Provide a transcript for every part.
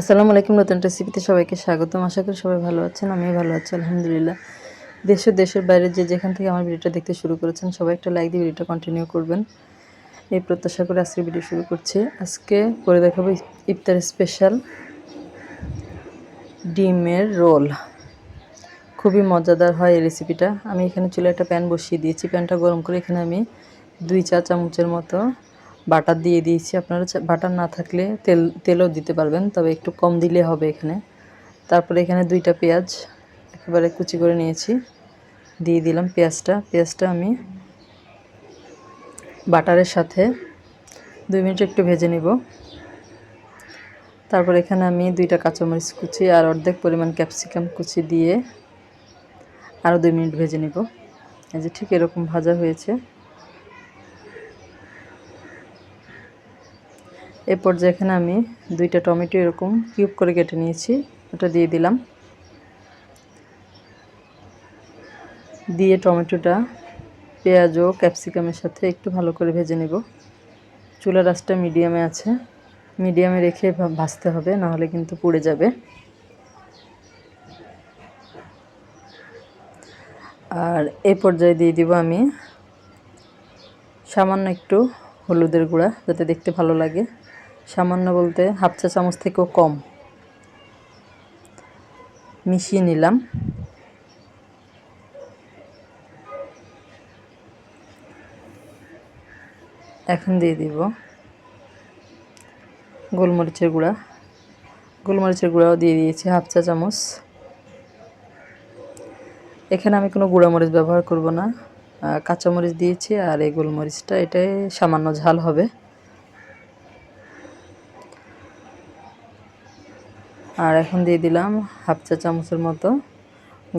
আসসালামু আলাইকুম, নতুন রেসিপিতে সবাইকে স্বাগতম। আশা করি সবাই ভালো আছেন, আমিও ভালো আছি, আলহামদুলিল্লাহ। দেশ দেশের বাইরে যে যেখান থেকে আমার ভিডিওটা দেখতে শুরু করেছেন, সবাই একটা লাইক দিয়ে ভিডিওটা কন্টিনিউ করবেন। এই প্রত্যাশা করে আজকে ভিডিও শুরু করছি। আজকে করে দেখাবো ইফতার স্পেশাল ডিমের রোল। খুবই মজাদার হয় এই রেসিপিটা আমি এখানে চুলে একটা প্যান বসিয়ে দিয়েছি। প্যানটা গরম করে এখানে আমি দুই চা চামচের মতো বাটার দিয়ে দিয়েছি আপনারা বাটার না থাকলে তেল, তেলও দিতে পারবেন, তবে একটু কম দিলে হবে এখানে। তারপরে এখানে দুইটা পেঁয়াজ একেবারে কুচি করে নিয়েছি। দিয়ে দিলাম পেঁয়াজটা। পেঁয়াজটা আমি বাটারের সাথে দুই মিনিট একটু ভেজে নিব। তারপর এখানে আমি দুইটা কাঁচামরিচ কুচি আর অর্ধেক পরিমাণ ক্যাপসিকাম কুচি দিয়ে আরও দুই মিনিট ভেজে নিব। এই যে ঠিক এরকম ভাজা হয়েছে। এ পর্যায়ে এখানে আমি দুইটা টমেটো এরকম কিউব করে কেটে নিয়েছি, ওটা দিয়ে দিলাম। দিয়ে টমেটোটা, পেঁয়াজ ও ক্যাপসিকামের সাথে একটু ভালো করে ভেজে নেব। চুলার রাসটা মিডিয়ামে আছে। মিডিয়ামে রেখে ভাজতে হবে, নাহলে কিন্তু পুড়ে যাবে। আর এ পর্যায়ে দিয়ে দিব আমি সামান্য একটু হলুদের গুঁড়া, যাতে দেখতে ভালো লাগে। সামান্য বলতে হাফ চা চামচ থেকেও কম। মিশিয়ে নিলাম। এখন দিয়ে দিব গোলমরিচের গুঁড়া। গোলমরিচের গুঁড়াও দিয়ে দিয়েছি হাফ চা চামচ। এখানে আমি কোনো গুঁড়ামরিচ ব্যবহার করব না। কাঁচামরিচ দিয়েছি আর এই গোলমরিচটা, এটাই সামান্য ঝাল হবে। আর এখন দিয়ে দিলাম হাফ চা চামচের মতো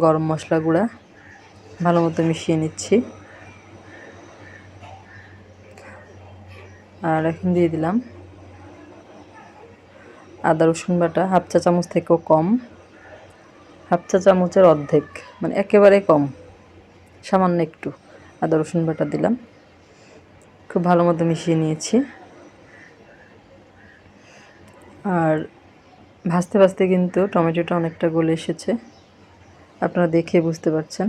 গরম মশলা গুঁড়া। ভালো মতো মিশিয়ে নিচ্ছি। আর এখন দিয়ে দিলাম আদা, রসুন বাটা, হাফ চা চামচ থেকেও কম। হাফ চা চামচের অর্ধেক মানে একেবারে কম, সামান্য একটু আদা, রসুন বাটা দিলাম। খুব ভালো মতো মিশিয়ে নিয়েছি। আর ভাজতে ভাজতে কিন্তু টমেটোটা অনেকটা গলে এসেছে। আপনারা দেখে বুঝতে পারছেন।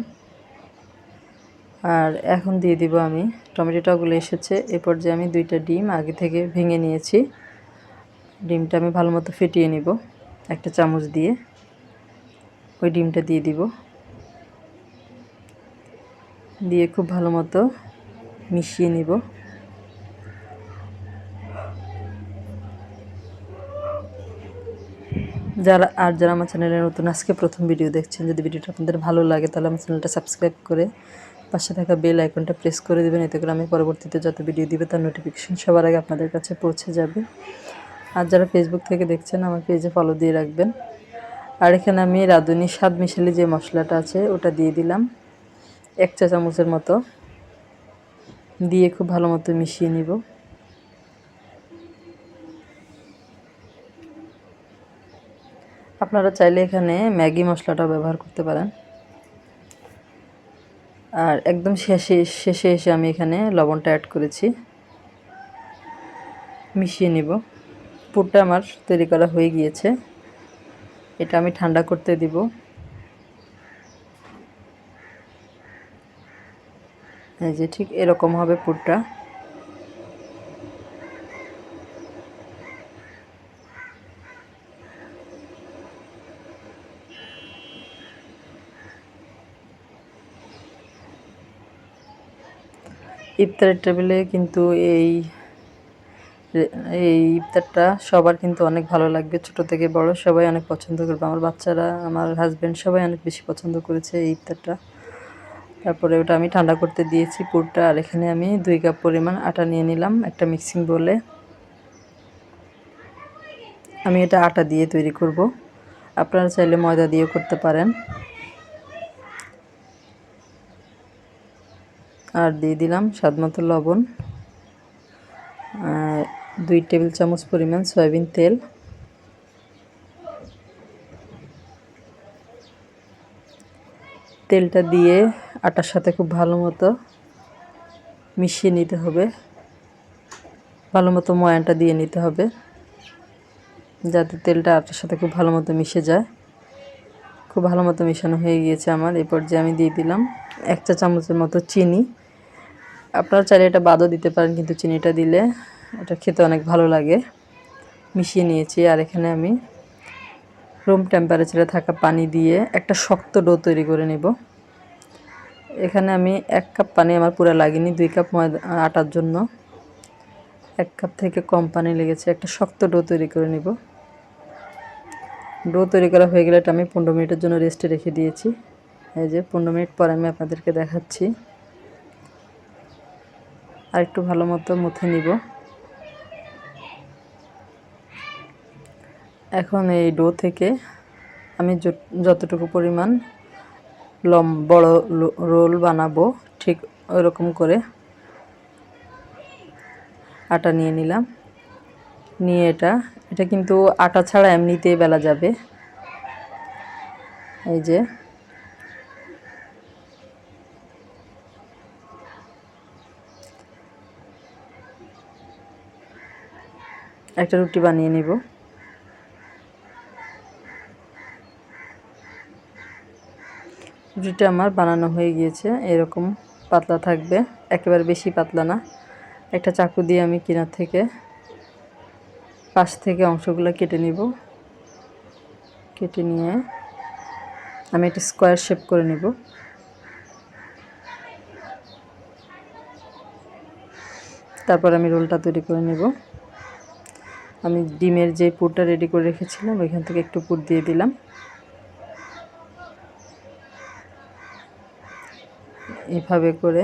আর এখন দিয়ে দিব আমি টমেটোটা গলে এসেছে। এরপর যে আমি দুইটা ডিম আগে থেকে ভেঙে নিয়েছি। ডিমটা আমি ভালো মতো ফেটিয়ে নিব, একটা চামচ দিয়ে। ওই ডিমটা দিয়ে দিব। দিয়ে খুব ভালো মতো মিশিয়ে নিব। যারা আর যারা আমার চ্যানেলে নতুন, আজকে প্রথম ভিডিও দেখছেন, যদি ভিডিওটা আপনাদের ভালো লাগে, তাহলে আমার চ্যানেলটা সাবস্ক্রাইব করে পাশে থাকা বেল আইকনটা প্রেস করে দেবেন, এতে করে আমি পরবর্তীতে যত ভিডিও দিবে, তার নোটিফিকেশন সবার আগে আপনাদের কাছে পৌঁছে যাবে। আর যারা ফেসবুক থেকে দেখছেন, আমার পেজে ফলো দিয়ে রাখবেন। আর এখানে আমি রাঁধুনি স্বাদ মিশালি যে মশলাটা আছে, ওটা দিয়ে দিলাম। এক চা চামচের মতো। দিয়ে খুব ভালো মতো মিশিয়ে নিব। আপনারা চাইলে এখানে ম্যাগি মশলাটাও ব্যবহার করতে পারেন। আর একদম শেষে শেষে এসে আমি এখানে লবণটা অ্যাড করেছি। মিশিয়ে নিব। পুরটা আমার তৈরি করা হয়ে গিয়েছে। এটা আমি ঠান্ডা করতে দিব। এই যে ঠিক এরকম হবে পুরটা। ইফতারের টেবিলে কিন্তু এই এই ইফতারটা সবার কিন্তু অনেক ভালো লাগবে। ছোট থেকে বড় সবাই অনেক পছন্দ করবে। আমার বাচ্চারা, আমার হাজব্যান্ড সবাই অনেক বেশি পছন্দ করেছে এই ইফতারটা। তারপরে ওটা আমি ঠান্ডা করতে দিয়েছি পুরটা, আর এখানে আমি দুই কাপ পরিমাণ আটা নিয়ে নিলাম একটা মিক্সিং বলে আমি এটা আটা দিয়ে তৈরি করব। আপনারা চাইলে ময়দা দিয়েও করতে পারেন। আর দিয়ে দিলাম স্বাদ মতো লবণ। দুই টেবিল চামচ পরিমাণ সয়াবিন তেল। তেলটা দিয়ে আটার সাথে খুব ভালো মতো মিশিয়ে নিতে হবে। ভালো মতো ময়ানটা দিয়ে নিতে হবে, যাতে তেলটা আটার সাথে খুব ভালো মতো মিশে যায়। খুব ভালো মতো মিশানো হয়ে গিয়েছে আমার। এই পর্যায়ে আমি দিয়ে দিলাম এক চা চামচের মতো চিনি। আপনারা চাইলে এটা বাদও দিতে পারেন, কিন্তু চিনিটা দিলে এটা খেতে অনেক ভালো লাগে। মিশিয়ে নিয়েছি, আর এখানে আমি রুম টেম্পারেচারে থাকা পানি দিয়ে একটা শক্ত ডো তৈরি করে নেব। এখানে আমি এক কাপ পানি আমার পুরো লাগেনি, দুই কাপ ময়দা আটার জন্য। এক কাপ থেকে কম পানি লেগেছে, একটা শক্ত ডো তৈরি করে নিব। ডো তৈরি করা হয়ে গেলে এটা আমি পনেরো মিনিটের জন্য রেস্টে রেখে দিয়েছি। এই যে পনেরো মিনিট পর আমি আপনাদেরকে দেখাচ্ছি। আর একটু ভালো মতো মুথে নিব। এখন এই ডো থেকে আমি যতটুকু পরিমাণ লম, বড় রোল বানাবো, ঠিক ওরকম করে আটা নিয়ে নিলাম। নিয়ে এটা এটা কিন্তু আটা ছাড়া এমনিতেই বেলা যাবে। এই যে একটা রুটি বানিয়ে নিব। রুটিটা আমার বানানো হয়ে গিয়েছে, এরকম পাতলা থাকবে, একেবারে বেশি পাতলা না। একটা চাকু দিয়ে আমি কিনার থেকে পাশ থেকে অংশগুলো কেটে নিব। কেটে নিয়ে আমি একটা স্কোয়ার শেপ করে নিব। তারপর আমি রোলটা তৈরি করে নেব। আমি ডিমের যে পুরটা রেডি করে রেখেছিলাম, ওইখান থেকে একটু পুর দিয়ে দিলাম। এভাবে করে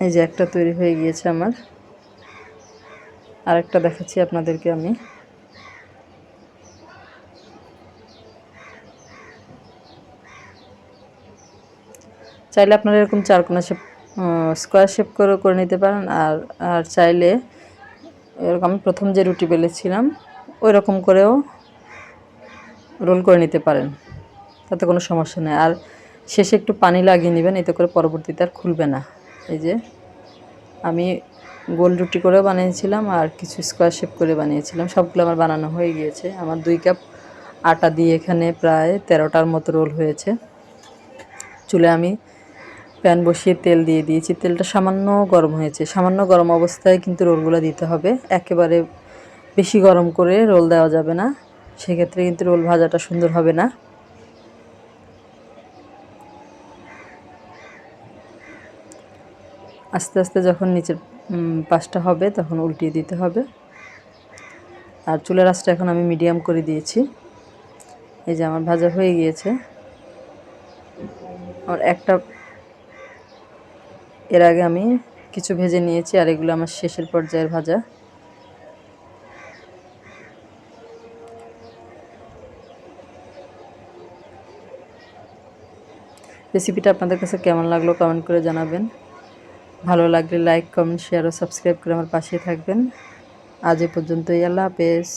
এই যে একটা তৈরি হয়ে গিয়েছে আমার। আরেকটা দেখাচ্ছি আপনাদেরকে আমি। চাইলে আপনারা এরকম চারকোনা শেপ স্কোয়ার শেপ করে করে নিতে পারেন। আর আর চাইলে এরকম আমি প্রথম যে রুটি বেলেছিলাম ওই রকম করেও রোল করে নিতে পারেন। তাতে কোনো সমস্যা নেই। আর শেষে একটু পানি লাগিয়ে নেবেন, এতে করে পরবর্তীতে আর খুলবে না। এই যে আমি গোল রুটি করেও বানিয়েছিলাম আর কিছু স্কোয়ার শেপ করে বানিয়েছিলাম। সবগুলো আমার বানানো হয়ে গিয়েছে। আমার দুই কাপ আটা দিয়ে এখানে প্রায় তেরোটার মতো রোল হয়েছে। চুলে আমি প্যান বসিয়ে তেল দিয়ে দিয়েছি। তেলটা সামান্য গরম হয়েছে। সামান্য গরম অবস্থায় কিন্তু রোলগুলো দিতে হবে। একেবারে বেশি গরম করে রোল দেওয়া যাবে না। সেক্ষেত্রে কিন্তু রোল ভাজাটা সুন্দর হবে না। আস্তে আস্তে যখন নিচের পাশটা হবে তখন উল্টিয়ে দিতে হবে। আর চুলের আঁচটা এখন আমি মিডিয়াম করে দিয়েছি। এই যে আমার ভাজা হয়ে গিয়েছে। আমার একটা এর আগে আমি কিছু ভেজে নিয়েছি আর এগুলো আমার শেষের পর্যায়ের ভাজা। রেসিপিটা আপনাদের কাছে কেমন লাগল কমেন্ট করে জানাবেন। ভালো লাগলে লাইক কমেন্ট শেয়ার ও সাবস্ক্রাইব করে আমার পাশে থাকবেন। আজ এ পর্যন্তই, আল্লাহ হাফেজ।